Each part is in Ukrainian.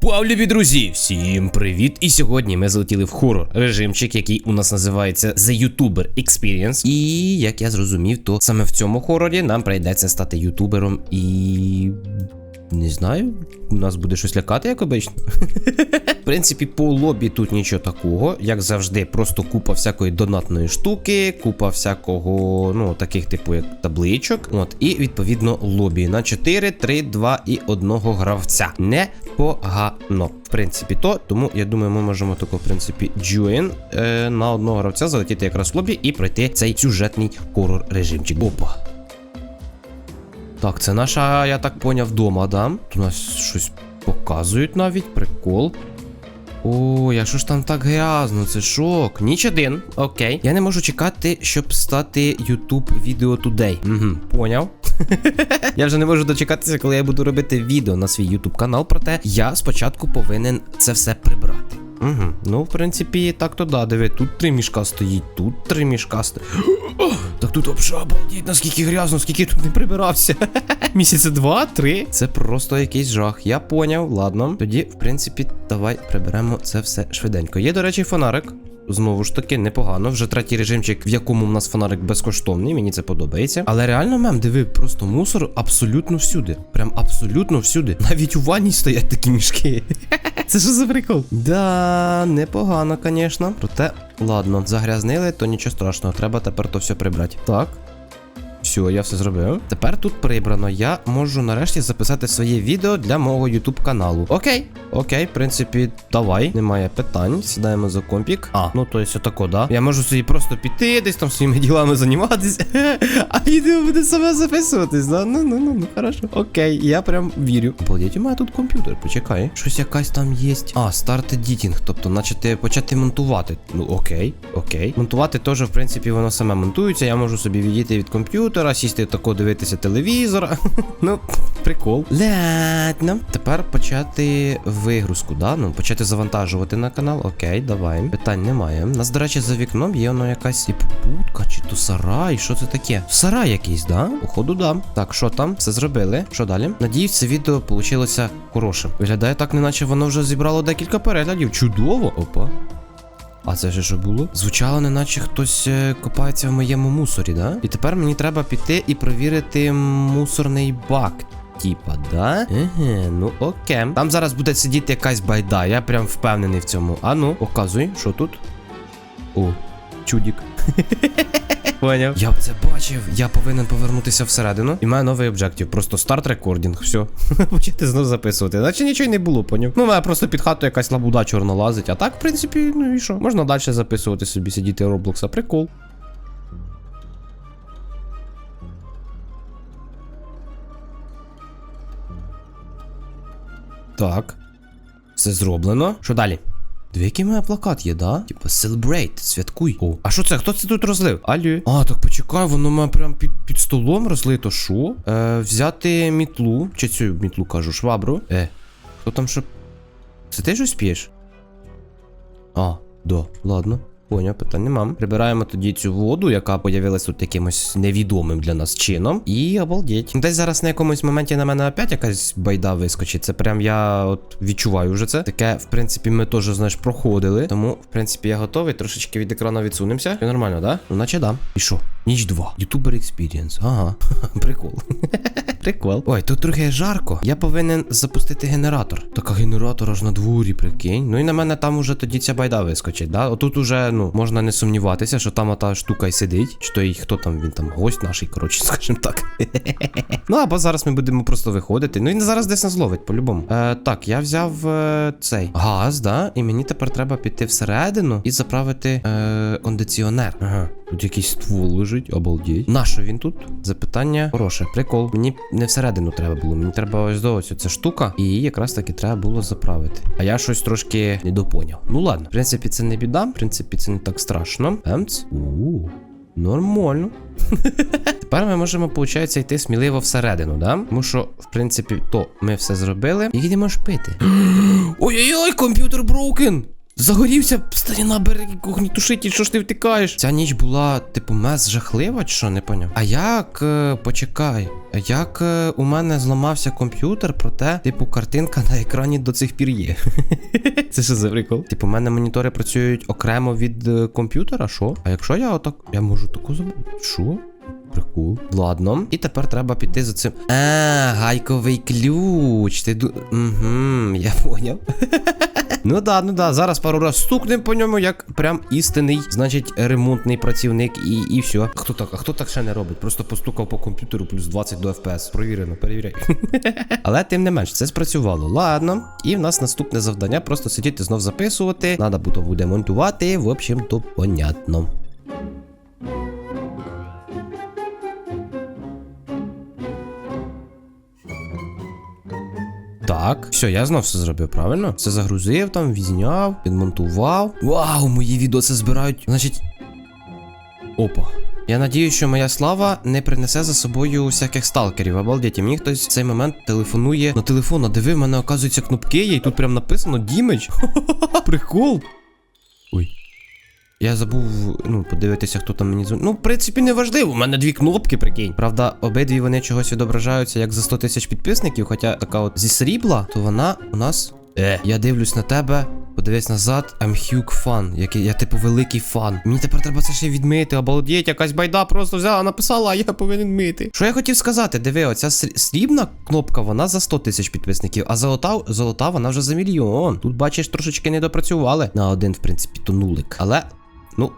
Пау, любі друзі! Всім привіт! І сьогодні ми залетіли в хорор режимчик, який у нас називається The YouTuber Experience. І як я зрозумів, то саме в цьому хорорі нам прийдеться стати ютубером і. Не знаю, у нас буде щось лякати, як обично. В принципі, по лобі тут нічого такого, як завжди, просто купа всякої донатної штуки, купа всякого, ну, таких типу як табличок. От, і відповідно лобі на 4, 3, 2 і 1 гравця. Непогано. В принципі, то, тому я думаю, ми можемо тако, в принципі, join е, на одного гравця залетіти якраз в лобі і пройти цей сюжетний хорор режимчик. Опа. Так, це наша, я так поняв, дома, да? Тут у нас щось показують навіть, прикол. О, я що ж там так грязно, це шок. Ніч один. Окей. Я не можу чекати, щоб стати YouTube відео Today. Угу, поняв. я вже не можу дочекатися, коли я буду робити відео на свій YouTube канал. Проте я спочатку повинен це все прибрати. Угу. Ну, в принципі, так то да, диви, тут три мішка стоїть, тут три мішка стоїть. Так тут обша, обалдіть, наскільки грязно, скільки тут не прибирався. Місяця два, три. Це просто якийсь жах. Я поняв, ладно. Тоді, в принципі, давай приберемо це все швиденько. Є, до речі, фонарик. Знову ж таки, непогано. Вже третій режимчик, в якому в нас фонарик безкоштовний, мені це подобається. Але реально, мем, диви, просто мусор абсолютно всюди. Прям абсолютно всюди. Навіть у ванні стоять такі мішки. Це що за прикол? Да, непогано, звісно. Проте, ладно, загрязнили, то нічого страшного. Треба тепер то все прибрати. Так. Все, я все зробив. Тепер тут прибрано. Я можу нарешті записати своє відео для мого YouTube каналу. Окей, окей, в принципі, давай. Немає питань. Сідаємо за компік. А, ну то есть отако, да? Я можу собі просто піти, десь там своїми ділами займатися. А відео буде саме записуватись, да? Ну, ну, ну, ну, хорошо. Окей, я прям вірю. Обалдеть, у мене тут комп'ютер, почекай. Щось якась там є. А, старт едітінг, тобто, начати почати монтувати. Ну, окей, окей. Монтувати теж, в принципі, воно саме монтується. Я можу собі відійти від комп'ютера, сісти тако дивитися телевізор. ну, прикол. Ладно. Тепер почати вигрузку, да? Ну, почати завантажувати на канал. Окей, давай. Питань немає. У нас, до речі, за вікном є воно якась і будка, чи то сарай. Що це таке? Сарай якийсь, да? Походу, да. Так, що там? Все зробили. Що далі? Надіюсь, це відео вийшло хорошим. Виглядає так, неначе воно вже зібрало декілька переглядів. Чудово! Опа. А це ще що було? Звучало, неначе хтось е, копається в моєму мусорі, да? І тепер мені треба піти і провірити мусорний бак. Типа, да? Еге, ну окей. Там зараз буде сидіти якась байда, я прям впевнений в цьому. А ну, показуй, що тут? О, чудік. Поняв. Я б це бачив. Я повинен повернутися всередину. І маю новий об'єктив. Просто старт рекордінг. Все. Почати знов записувати. Наче нічого не було, поняв. Ну, мене просто під хату якась лабуда чорна лазить. А так, в принципі, ну і що? Можна далі записувати собі, сидіти Роблокса. Прикол. Так. Все зроблено. Що далі? Дві який мене плакат є, да? Типа celebrate, святкуй. О, а що це? Хто це тут розлив? Алло. А, так почекай, воно має прям під, під столом розлито. Що? Е, взяти мітлу. Чи цю мітлу кажу, швабру. Е, хто там що? Це ти щось п'єш? А, да, ладно. Поняв, питань нема. Прибираємо тоді цю воду, яка появилась тут якимось невідомим для нас чином. І обалдеть. Десь зараз на якомусь моменті на мене опять якась байда вискочить. Це прям я от відчуваю вже це. Таке, в принципі, ми теж, знаєш, проходили. Тому, в принципі, я готовий. Трошечки від екрану відсунемося. Все нормально, да? Ну, наче да. І що? Ніч 2. YouTuber Experience. Ага. Прикол. Прикол. Ой, тут трохи жарко. Я повинен запустити генератор. Так, а генератор аж на дворі, прикинь. Ну і на мене там уже тоді ця байда вискочить, да? Отут уже, ну, можна не сумніватися, що там ота штука й сидить. Чи то й хто там, він там гость наш, коротше, скажімо так. ну, або зараз ми будемо просто виходити. Ну він зараз десь нас ловить, по-любому. Е, так, я взяв е, цей газ, да? І мені тепер треба піти всередину і заправити е, кондиціонер. Ага. Тут якийсь ствол лежить, обалдеть. Нащо він тут? Запитання хороше. Прикол. Мені не всередину треба було. Мені треба ось до ось ця штука. І її якраз таки треба було заправити. А я щось трошки недопоняв. Ну ладно, в принципі, це не біда. В принципі, це не так страшно. Емц. У. Нормально. Тепер ми можемо, виходить, йти сміливо всередину, да? Тому що, в принципі, то ми все зробили. І йдемо пити. Ой-ой-ой, комп'ютер броукен! Загорівся, старіна бери огнітушитель, що ж ти втикаєш? Ця ніч була, типу, мес жахлива, чи що не поняв? А як, е, почекай, як е, у мене зламався комп'ютер, проте, типу, картинка на екрані до цих пір є. Це що за прикол? Типу, у мене монітори працюють окремо від е, комп'ютера, що? А якщо я отак. Я можу таку забути. Що? Прикол. Ладно. І тепер треба піти за цим. А, гайковий ключ. Ти ду. Угу, я поняв. Ну да, ну да, зараз пару раз стукнем по ньому, як прям істинний, значить, ремонтний працівник і, і все. Хто так? А хто так ще не робить? Просто постукав по комп'ютеру плюс 20 до FPS. Провірено, перевіряй. Але тим не менш, це спрацювало. Ладно. І в нас наступне завдання просто сидіти знов записувати. Надо буде монтувати. В общем, то понятно. Так, все, я знов все зробив, правильно? Це загрузив там, візняв, підмонтував. Вау, мої відоси збирають. Значить. Опа. Я надію, що моя слава не принесе за собою всяких сталкерів. Обалдеть, мені хтось в цей момент телефонує на телефон, диви, в мене оказується кнопки є, і тут прям написано Дімедж. Прикол. Я забув, ну, подивитися, хто там мені дзвонить. Ну, в принципі, не важливо. У мене дві кнопки, прикинь. Правда, обидві вони чогось відображаються як за 100 тисяч підписників, хоча така от зі срібла, то вона у нас. Е. Я дивлюсь на тебе. Подивись назад, I'm huge fan. Який я типу великий фан. Мені тепер треба це ще відмити. Обалдеть, якась байда просто взяла, написала, а я повинен мити. Що я хотів сказати? Диви, оця срі- срібна кнопка, вона за 100 тисяч підписників, а золота, золота вона вже за мільйон. Тут бачиш, трошечки не допрацювали. На один, в принципі, то нулик. Але, ну.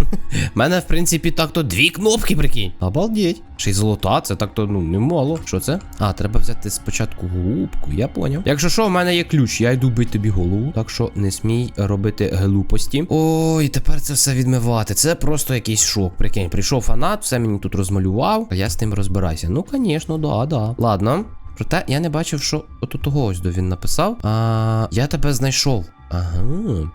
У мене, в принципі, так-то дві кнопки, прикинь. Обалдеть. Ще й золота, це так-то, ну, немало. Що це? А, треба взяти спочатку голубку, я поняв. Якщо що, в мене є ключ, я йду бити тобі голову. Так що не смій робити глупості. Ой, тепер це все відмивати. Це просто якийсь шок. Прикинь, прийшов фанат, все мені тут розмалював, а я з тим розбираюся. Ну, звісно, да, да. Ладно. Проте я не бачив, що отут того ось до він написав. А я тебе знайшов. Ага,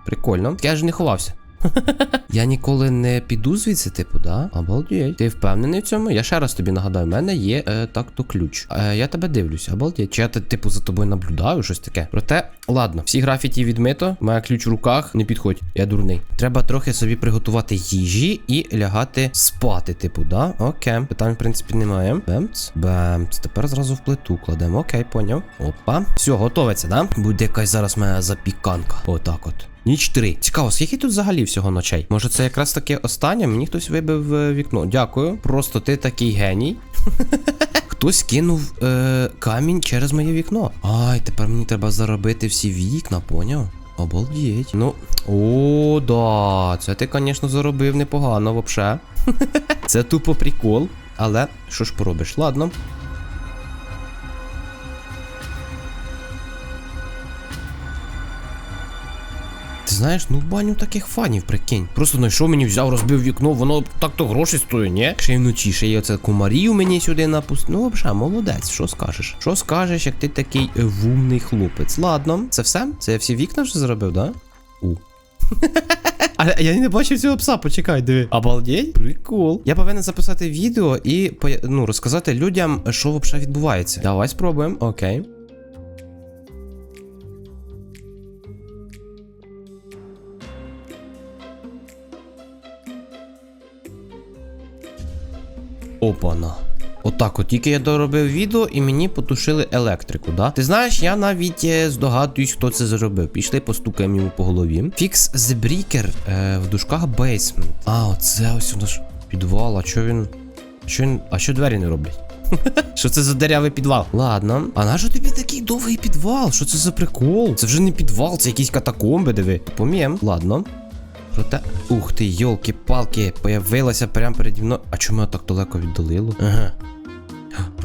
прикольно. Я ж не ховався. Я ніколи не піду звідси, типу, да? Обалдеть. Ти впевнений в цьому? Я ще раз тобі нагадаю, в мене є е, так-то ключ. Е, я тебе дивлюся, обалдеть. Чи я типу за тобою наблюдаю, щось таке. Проте, ладно, всі графіті відмито, має ключ в руках, не підходь, я дурний. Треба трохи собі приготувати їжі і лягати спати, типу, да? Окей. Питань, в принципі, немає. Бемц, бемц. Тепер зразу в плиту кладемо. Окей, поняв. Опа. Все, готовиться, да? Буде якась зараз моя запіканка. Отак от. Ніч 3. Цікаво, скільки тут взагалі всього ночей? Може, це якраз таке останнє? Мені хтось вибив е, вікно. Дякую. Просто ти такий геній. Хтось кинув е, камінь через моє вікно. Ай, тепер мені треба заробити всі вікна, поняв? Обалдеть. Ну, о, да. Це ти, звісно, заробив непогано, вообще. Це тупо прикол. Але що ж поробиш? Ладно. Знаєш, ну баню таких фанів, прикинь. Просто знайшов мені, взяв, розбив вікно, воно так-то гроші стоїть, ні? Ще й вночі, ще й оце комарів мені сюди напустив. Ну, взагалі, молодець, що скажеш? Що скажеш, як ти такий е, вумний хлопець? Ладно, це все? Це я всі вікна вже зробив, да? У. А я не бачив цього пса, почекай, диви. Обалдеть? Прикол. Я повинен записати відео і ну, розказати людям, що взагалі відбувається. Давай спробуємо, окей. Опана. Отак, от тільки я доробив відео і мені потушили електрику, да? Ти знаєш, я навіть е, здогадуюсь, хто це зробив. Пішли, постукаємо йому по голові. The breaker е, в дужках basement. А, оце ось у нас підвал. А що він. Що він. А що двері не роблять? Що це за деревий підвал? Ладно. А нащо тобі такий довгий підвал? Що це за прикол? Це вже не підвал, це якісь катакомби, диви. Пом'єм. Ладно. Проте. Ух ти, йолки-палки, появилося прямо переді мною. А чому так далеко віддалило? Ага.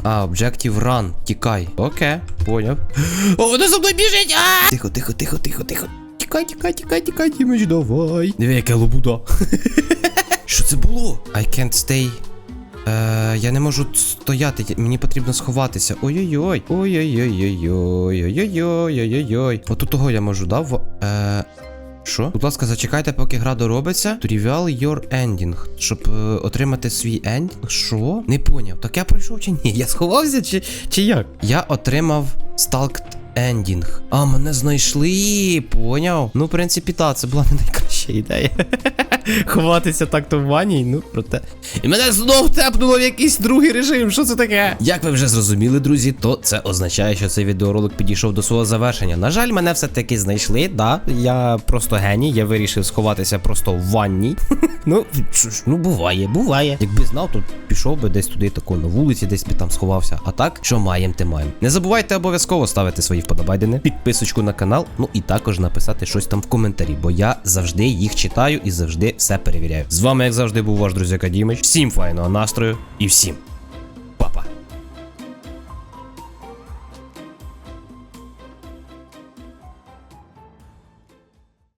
А, Objective ран. тікай. Окей, поняв. О, воно за мною біжить! А! Тихо, тихо, тихо, тихо, тихо. Тікай, тікай, тікай, тікай, Дімич, давай. Диви, яке лобуда. Що це було? I can't stay. Е, Я не можу стояти, мені потрібно сховатися. Ой-ой-ой. Ой-ой-ой-ой-ой-ой-ой-ой-ой-ой. Отут того я можу, да? Е, що? Будь ласка, зачекайте, поки гра доробиться. Trivial your ending. Щоб е, отримати свій ендінг. Що? Не поняв. Так я пройшов чи ні? Я сховався чи, чи як? Я отримав сталкт ендінг. А, мене знайшли, поняв? Ну, в принципі, так, це була не найкраща ідея. Ховатися так то в ванні, ну проте. І мене знов тепнуло в якийсь другий режим. Що це таке? Як ви вже зрозуміли, друзі, то це означає, що цей відеоролик підійшов до свого завершення. На жаль, мене все-таки знайшли. Да, я просто геній, я вирішив сховатися просто в ванні. Ну, ну буває, буває. Якби знав, то пішов би десь туди тако на вулиці, десь би там сховався. А так, що маєм, те маєм. Не забувайте обов'язково ставити свої вподобайдени, підписочку на канал, ну і також написати щось там в коментарі, бо я завжди їх читаю і завжди все перевіряю. З вами, як завжди, був ваш друзяка Дімич. Всім файного настрою і всім